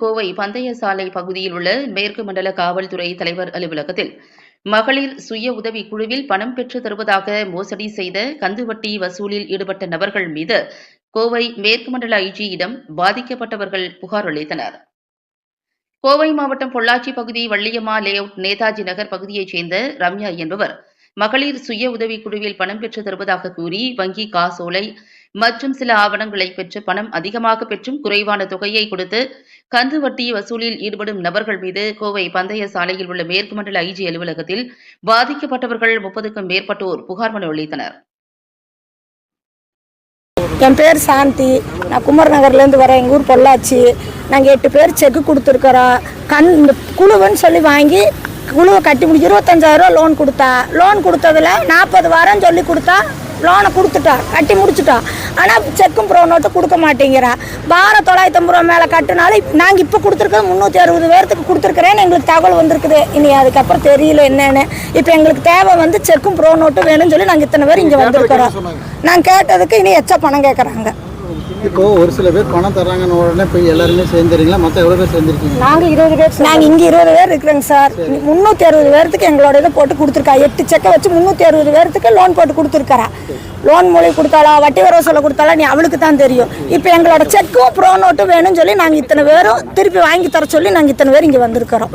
கோவை பந்தய சாலை பகுதியில் உள்ள மேற்கு மண்டல காவல்துறை தலைவர் அலுவலகத்தில் மகளிர் சுய உதவி குழுவில் பணம் பெற்று தருவதாக மோசடி செய்த கந்துவட்டி வசூலில் ஈடுபட்ட நபர்கள் மீது கோவை மேற்கு மண்டல ஐஜியிடம் பாதிக்கப்பட்டவர்கள் புகார் அளித்தனர். கோவை மாவட்டம் பொள்ளாச்சி பகுதி வள்ளியம்மா லேஅவுட் நேதாஜி நகர் பகுதியைச் சேர்ந்த ரம்யா என்பவர் மகளிர் சுய உதவி குழுவில் பணம் பெற்று தருவதாக கூறி வங்கி காசோலை மற்றும் சில ஆவணங்களை பெற்று பணம் அதிகமாக பெற்றும் குறைவான தொகையை கொடுத்து கந்து வட்டி வசூலில் ஈடுபடும் நபர்கள் மீது கோவை பந்தய சாலையில் உள்ள மேற்கு மண்டல ஐஜி அலுவலகத்தில் பாதிக்கப்பட்டவர்கள் முப்பதுக்கும் மேற்பட்டோர் புகார் மனு அளித்தனர். என் பேர் சாந்தி. நான் குமர் நகர்லேருந்து வரேன். எங்கள் ஊர் பொள்ளாச்சி. நாங்கள் எட்டு பேர் செக்கு கொடுத்துருக்குறோம். கண் இந்த குழுவுன்னு சொல்லி வாங்கி குழுவை கட்டி முடிச்சு இருபத்தஞ்சாயிரரூவா லோன் கொடுத்தா. லோன் கொடுத்ததுல நாற்பது வாரம் சொல்லி கொடுத்தா லோனை கொடுத்துட்டா கட்டி முடிச்சிட்டோம் ஆனால் செக்கும் ப்ரோ நோட்டு கொடுக்க மாட்டேங்கிறா. வாரம் தொள்ளாயிரத்தி ஐம்பது ரூபா மேலே கட்டினாலும் நாங்கள் இப்போ கொடுத்துருக்கோம் முந்நூற்றி அறுபது பேர்த்துக்கு கொடுத்துருக்குறேன்னு எங்களுக்கு தகவல் வந்திருக்குது. இனி அதுக்கப்புறம் தெரியல என்னன்னு. இப்போ எங்களுக்கு தேவை வந்து செக்கும் ப்ரோ நோட்டு வேணும்னு சொல்லி நாங்கள் இத்தனை பேர் இங்கே வந்திருக்கிறோம். நாங்கள் கேட்டதுக்கு இனி எச்சா பணம் கேட்குறாங்க இப்போ ஒரு சில பேர் பணம் தர்றாங்கன்னு உடனே போய் எல்லாருமே சேர்ந்துறீங்களா? மொத்தம் எவ்வளோ பேர் சேர்ந்துருக்கீங்க? நாங்கள் இருபது பேர் நாங்கள் இங்கே இருபது பேர் இருக்கிறோங்க சார். முந்நூற்றி அறுபது பேர்த்துக்கு எங்களோட இதை போட்டு கொடுத்துருக்கா. எட்டு செக்கை வச்சு முந்நூற்றி அறுபது பேர்த்துக்கு லோன் போட்டு கொடுத்துருக்கறா. லோன் மொழி கொடுத்தாளா? வட்டி வர சொல்ல கொடுத்தாளா? நீ அவளுக்கு தான் தெரியும். இப்போ எங்களோட செக்கும் ப்ரோ நோட்டும் வேணும்னு சொல்லி நாங்கள் இத்தனை பேரும் திருப்பி வாங்கி தர சொல்லி நாங்கள் இத்தனை பேர் இங்கே வந்திருக்கிறோம்.